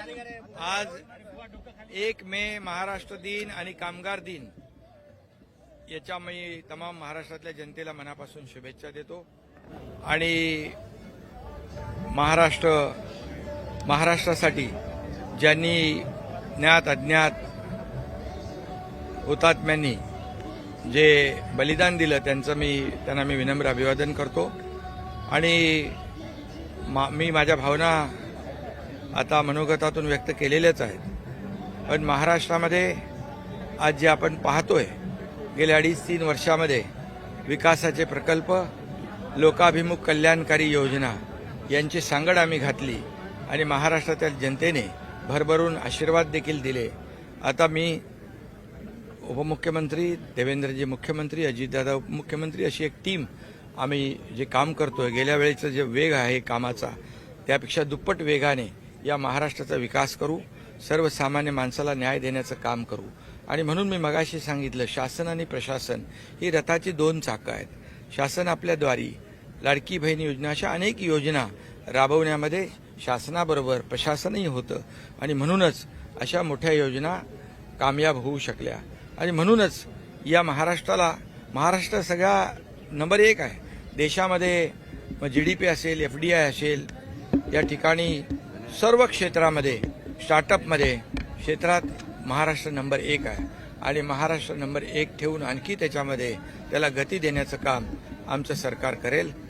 आज एक मे महाराष्ट्र दिन आणि कामगार दिन. याच्या मी तमाम महाराष्ट्रातल्या जनतेला मनापासून शुभेच्छा देतो. आणि महाराष्ट्र महाराष्ट्रासाठी ज्यांनी ज्ञात अज्ञात हुतात्म्यांनी जे बलिदान दिलं त्यांचं मी त्यांना मी विनम्र अभिवादन करतो. आणि मा मी माझ्या भावना आता मनोगतातून व्यक्त केलेल्याच आहेत. पण महाराष्ट्रामध्ये आज जे आपण पाहतोय गेल्या अडीच तीन वर्षामध्ये विकासाचे प्रकल्प लोकाभिमुख कल्याणकारी योजना यांची सांगड आम्ही घातली आणि महाराष्ट्रातील जनतेने भरभरून आशीर्वाद देखील दिले. आता मी उपमुख्यमंत्री देवेंद्रजी मुख्यमंत्री अजितदादा उपमुख्यमंत्री अशी एक टीम आम्ही जे काम करतोय गेल्या वेळेचा जे वेग आहे कामाचा त्यापेक्षा दुप्पट वेगाने या महाराष्ट्राचा विकास करू सर्वसामान्य माणसाला न्याय देण्याचं काम करू. आणि म्हणून मी मगाशी सांगितलं शासन आणि प्रशासन ही रथाची दोन चाकं आहेत. शासन आपल्याद्वारी लाडकी बहीण योजना अशा अनेक योजना राबवण्यामध्ये शासनाबरोबर प्रशासनही होतं. आणि म्हणूनच अशा मोठ्या योजना कामयाब होऊ शकल्या. आणि म्हणूनच या महाराष्ट्राला महाराष्ट्र सगळा नंबर एक आहे. देशामध्ये मग जी डी पी असेल एफ डी आय असेल या ठिकाणी सर्व क्षेत्रामध्ये स्टार्टअपमध्ये क्षेत्रात महाराष्ट्र नंबर एक आहे. आणि महाराष्ट्र नंबर एक ठेवून आणखी त्याच्यामध्ये त्याला गती देण्याचं काम आमचं सरकार करेल.